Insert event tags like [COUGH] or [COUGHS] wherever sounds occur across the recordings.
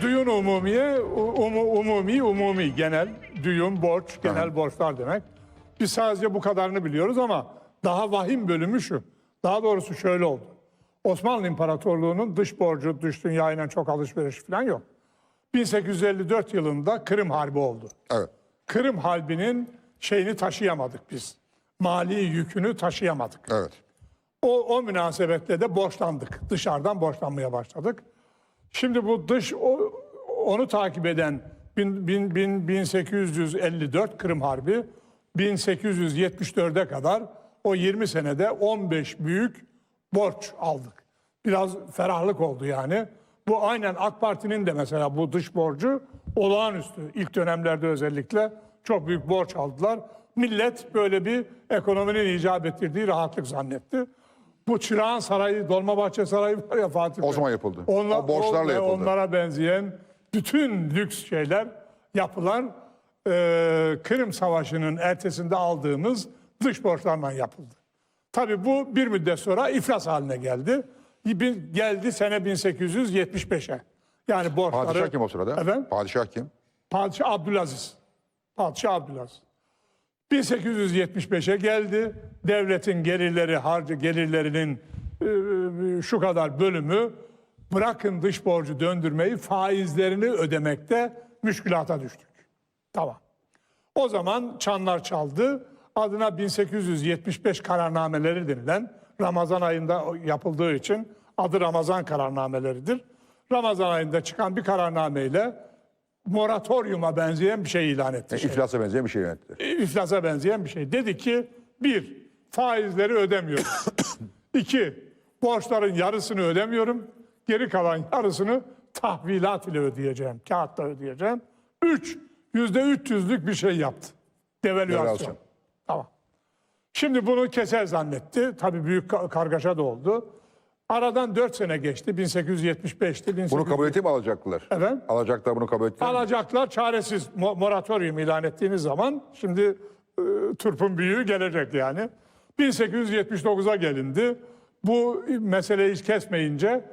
Duyun umumiye, umu, umumi, umumi, genel, düyun, borç, genel borçlar demek. Biz sadece bu kadarını biliyoruz ama daha vahim bölümü şu. Daha doğrusu şöyle oldu. Osmanlı İmparatorluğu'nun dış borcu, dış dünyayla çok alışveriş falan yok. 1854 yılında Kırım Harbi oldu. Evet. Kırım Harbi'nin şeyini taşıyamadık biz. Mali yükünü taşıyamadık. Evet. O, o münasebetle de borçlandık. Dışarıdan borçlanmaya başladık. Şimdi bu dış o, onu takip eden bin- bin- bin- 1854 Kırım Harbi 1874'e kadar o 20 senede 15 büyük borç aldık. Biraz ferahlık oldu yani. Bu aynen AK Parti'nin de mesela bu dış borcu olağanüstü. İlk dönemlerde özellikle çok büyük borç aldılar. Millet böyle bir ekonominin icap ettirdiği rahatlık zannetti. Bu Çırağan Sarayı, Dolmabahçe Sarayı var ya Fatih O Bey. zaman yapıldı. Onlar, O borçlarla yapıldı. Onlara benzeyen bütün lüks şeyler yapılan e, Kırım Savaşı'nın ertesinde aldığımız dış borçlarla yapıldı. Tabii bu bir müddet sonra iflas haline geldi. Geldi sene 1875'e. Yani borçları... Padişah kim o sırada? Efendim? Padişah kim? Padişah Abdülaziz. Padişah Abdülaziz. 1875'e geldi. Devletin gelirleri, harcı gelirlerinin e, şu kadar bölümü bırakın dış borcu döndürmeyi faizlerini ödemekte müşkülata düştük. Tamam. O zaman çanlar çaldı. Adına 1875 kararnameleri denilen Ramazan ayında yapıldığı için adı Ramazan kararnameleridir. Ramazan ayında çıkan bir kararnameyle moratoryuma benzeyen bir şey ilan etti. şey. İflasa benzeyen bir şey yönetti. İflasa benzeyen bir şey. Dedi ki bir, faizleri ödemiyorum. [COUGHS] İki, borçların yarısını ödemiyorum. Geri kalan yarısını tahvilat ile ödeyeceğim. Kağıtla ödeyeceğim. Üç, yüzde üç yüzlük bir şey yaptı. Devalüasyon. Tamam. Şimdi bunu keser zannetti. Tabii büyük ka- kargaşa da oldu. Aradan dört sene geçti. 1875'ti. 1800... Bunu kabul edip mi alacaklar? Efendim? Alacaklar bunu kabul ettiler mi? Alacaklar çaresiz mo- moratorium ilan ettiğiniz zaman şimdi e, turpun büyüğü gelecek yani. 1879'a gelindi. Bu meseleyi hiç kesmeyince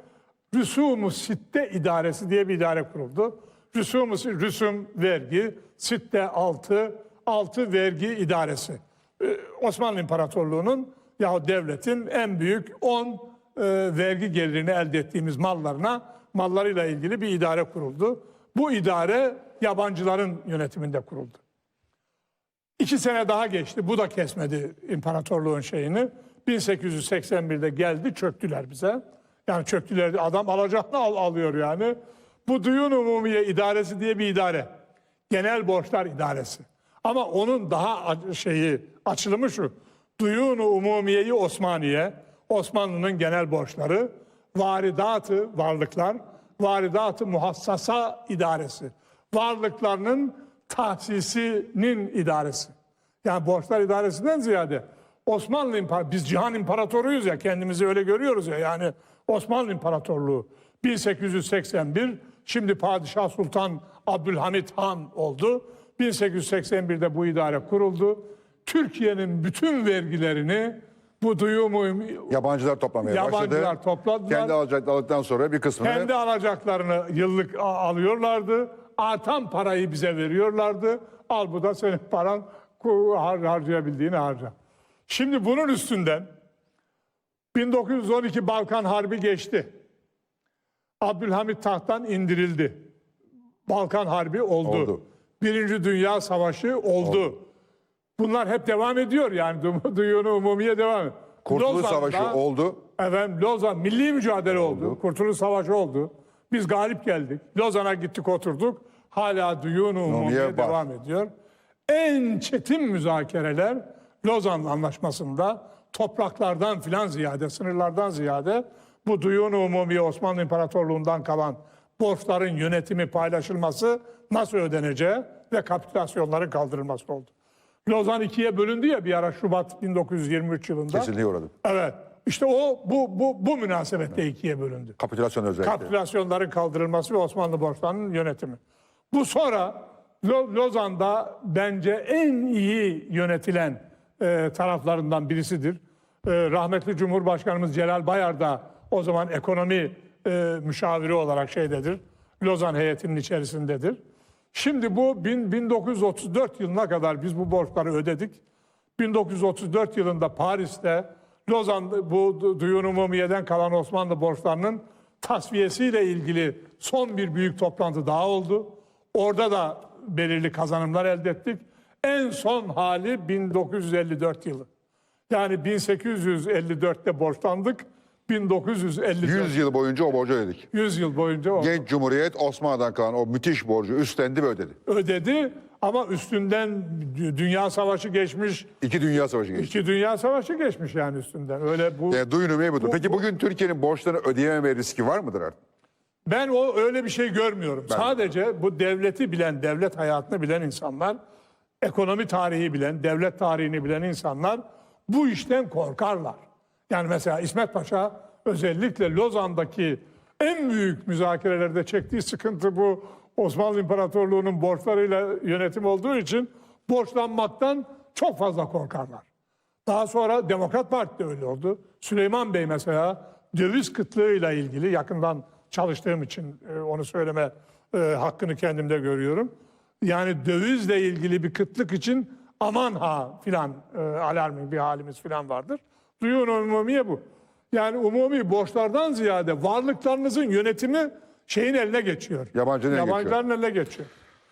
Rüsum-u Sitte İdaresi diye bir idare kuruldu. Rüsum, rüsum vergi, sitte altı, altı vergi idaresi. Ee, Osmanlı İmparatorluğu'nun yahut devletin en büyük 10 e, vergi gelirini elde ettiğimiz mallarına, mallarıyla ilgili bir idare kuruldu. Bu idare yabancıların yönetiminde kuruldu. İki sene daha geçti. Bu da kesmedi imparatorluğun şeyini. 1881'de geldi çöktüler bize. Yani çöktüler adam alacaklı al, alıyor yani. Bu Duyun Umumiye İdaresi diye bir idare. Genel Borçlar İdaresi. Ama onun daha şeyi açılımı şu. Duyun Umumiye'yi Osmaniye, Osmanlı'nın genel borçları, varidatı varlıklar, varidatı muhassasa idaresi. Varlıklarının tahsisinin idaresi. Yani borçlar idaresinden ziyade Osmanlı İmparatorluğu, biz cihan imparatoruyuz ya kendimizi öyle görüyoruz ya yani Osmanlı İmparatorluğu 1881 şimdi Padişah Sultan Abdülhamit Han oldu. 1881'de bu idare kuruldu. Türkiye'nin bütün vergilerini bu duyumu Yabancılar toplamaya Yabancılar başladı. topladılar. Kendi alacakları aldıktan sonra bir kısmını kendi alacaklarını yıllık alıyorlardı. Artan parayı bize veriyorlardı. Al bu da senin paran har- harcayabildiğini harca. Şimdi bunun üstünden 1912 Balkan Harbi geçti. Abdülhamit tahttan indirildi. Balkan Harbi oldu. Oldu. Birinci Dünya Savaşı oldu. Bunlar hep devam ediyor yani. Du- [LAUGHS] Duyunu umumiye devam ediyor. Kurtuluş Lozan'da- Savaşı oldu. Efendim Lozan milli mücadele oldu. Kurtuluş Savaşı oldu. Biz galip geldik. Lozan'a gittik oturduk. Hala duyunu umumiye devam ediyor. En çetin müzakereler Lozan Anlaşması'nda topraklardan filan ziyade, sınırlardan ziyade bu duyunu umumiye Osmanlı İmparatorluğundan kalan borçların yönetimi paylaşılması nasıl ödeneceği ve kapitülasyonların kaldırılması oldu. Lozan ikiye bölündü ya bir ara Şubat 1923 yılında. Kesinlikle uğradı. Evet. İşte o bu bu bu münasebetle ikiye bölündü. Kapitülasyon özellikle. Kapitülasyonların kaldırılması ve Osmanlı borçlarının yönetimi. Bu sonra Lo- Lozan'da bence en iyi yönetilen e, taraflarından birisidir. E, rahmetli Cumhurbaşkanımız Celal Bayar da o zaman ekonomi e, müşaviri olarak şeydedir. Lozan heyetinin içerisindedir. Şimdi bu bin- 1934 yılına kadar biz bu borçları ödedik. 1934 yılında Paris'te Lozan bu du- duyun umumiyeden kalan Osmanlı borçlarının tasfiyesiyle ilgili son bir büyük toplantı daha oldu. Orada da belirli kazanımlar elde ettik. En son hali 1954 yılı. Yani 1854'te borçlandık. 1954 100 yıl boyunca o borcu ödedik. 100 yıl boyunca o Genç Cumhuriyet Osmanlı'dan kalan o müthiş borcu üstlendi ve ödedi. ödedi ama üstünden dü- dünya savaşı geçmiş, İki Dünya Savaşı geçti. iki dünya savaşı geçmiş yani üstünden. Öyle bu Yani duyun budur. Peki bugün Türkiye'nin borçlarını ödeyememe riski var mıdır artık? Ben o öyle bir şey görmüyorum. Sadece bu devleti bilen, devlet hayatını bilen insanlar, ekonomi tarihi bilen, devlet tarihini bilen insanlar bu işten korkarlar. Yani mesela İsmet Paşa özellikle Lozan'daki en büyük müzakerelerde çektiği sıkıntı bu Osmanlı İmparatorluğu'nun borçlarıyla yönetim olduğu için borçlanmaktan çok fazla korkarlar. Daha sonra Demokrat Parti de öyle oldu. Süleyman Bey mesela döviz kıtlığıyla ilgili yakından çalıştığım için e, onu söyleme e, hakkını kendimde görüyorum. Yani dövizle ilgili bir kıtlık için aman ha filan e, alarmın bir halimiz filan vardır. Duyun umumiye bu. Yani umumi borçlardan ziyade varlıklarınızın yönetimi şeyin eline geçiyor. Yabancının eline geçiyor. Yabancıların eline geçiyor.